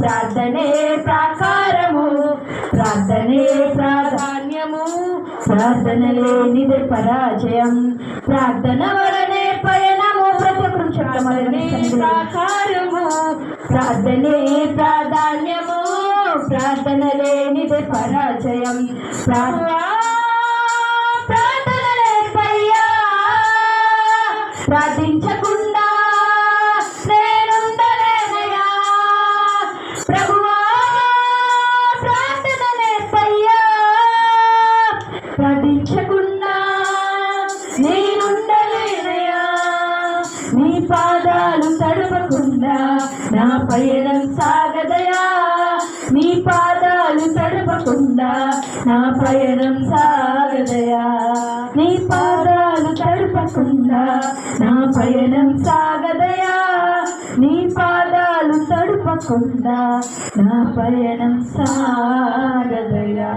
ప్రార్థనే ప్రాకారము ప్రార్థనే ప్రాధాన్యము ప్రార్థన లేనిదే పరాజయం ప్రార్థన వలనే పయనము ప్రతి ఒక్కరు చెప్పమని ప్రాకారము ప్రార్థనే ప్రాధాన్యము ప్రార్థన లేనిదే పరాజయం. ప్రార్థన ప్రార్థించకుండా ప్రభువా ప్రార్థన నీ పాదాలు తడపకుండా నా పయనం సాగదయా నీ పాదాలు తడపకుండా నా పయనం సాగదయా నీ పాదాలు తడపకుండా నా పయనం సాగదయా తడపకుండా నా పయనం సాగదయా.